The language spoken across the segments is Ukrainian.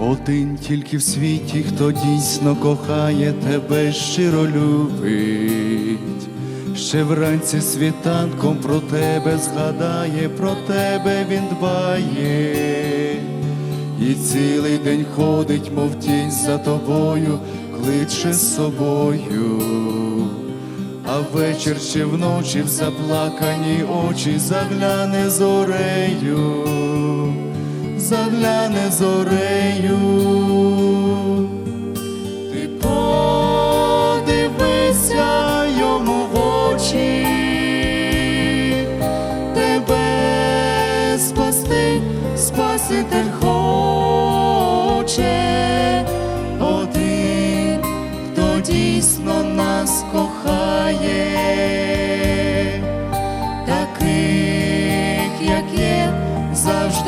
Один тільки в світі, хто дійсно кохає тебе, щиро любить. Ще вранці світанком про тебе згадає, про тебе він дбає, і цілий день ходить, мов тінь за тобою, кличе з собою. А вечір чи вночі в заплакані очі загляне зорею, загляне зорею. Ти подивися йому в очі, тебе спасти, Спаситель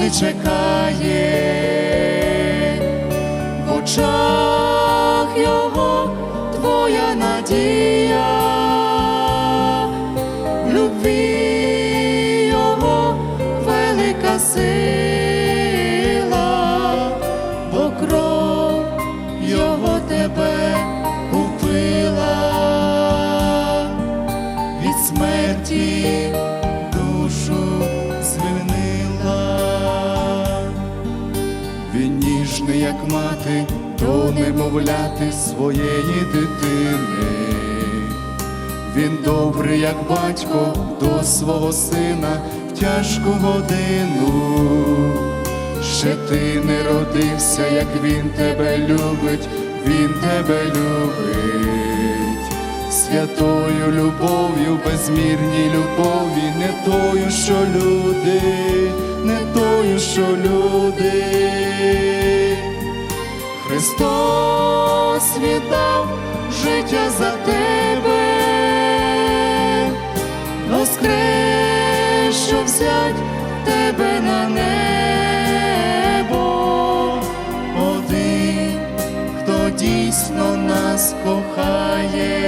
завжди чекає. В очах його твоя надія, в любві його велика сила, бо кров його тебе купила. Від смерті як мати, до немовляти своєї дитини. Він добрий, як батько, до свого сина в тяжку годину. Ще ти не родився, як він тебе любить, він тебе любить. Святою любов'ю, безмірній любові, не тою, що люди, не тою, що люди. Христос віддав життя за тебе, воскрес, що взять тебе на небо, один, хто дійсно нас кохає,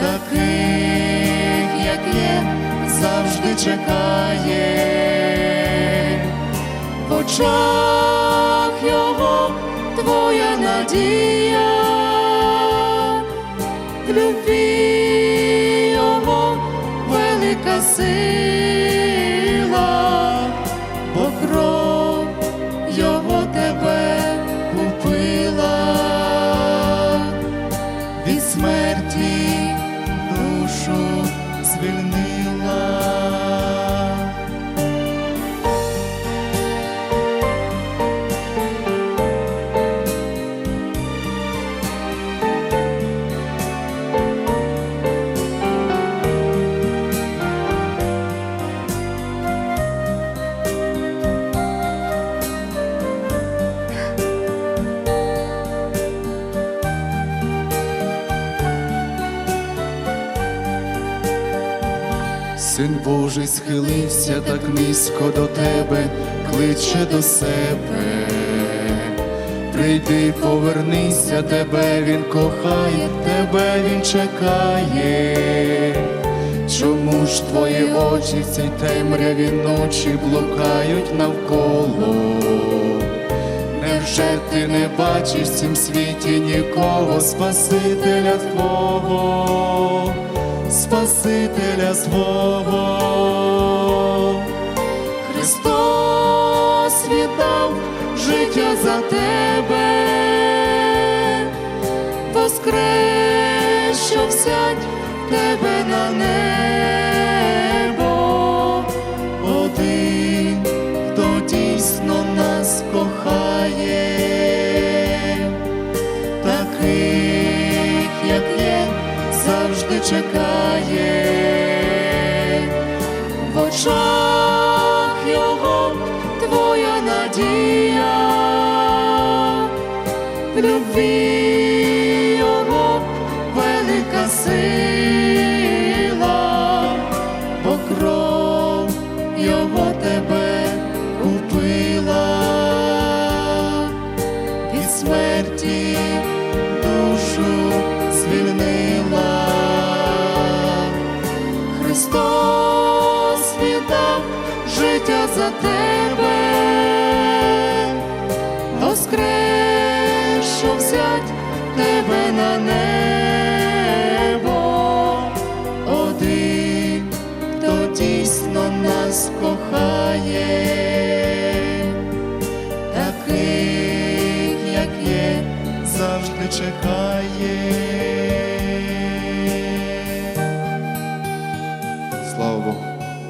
таких, як є, завжди чекає. В очах його твоя надія, в любві його велика сила, Син Божий схилився так низько до тебе, кличе до себе. Прийди, повернися, тебе він кохає, тебе він чекає. Чому ж твої очі в цій темряві ночі блукають навколо? Невже ти не бачиш в цім світі нікого, Спасителя Твого, Спасителя свого? Христос віддав життя за тебе, взять тебе на небо, чекає. В очах його твоя надія, в любві його велика сила, бо кров його тебе життя за тебе, воскрес, що взять тебе на небо, один, хто дійсно нас кохає, таких, як є, завжди чекає.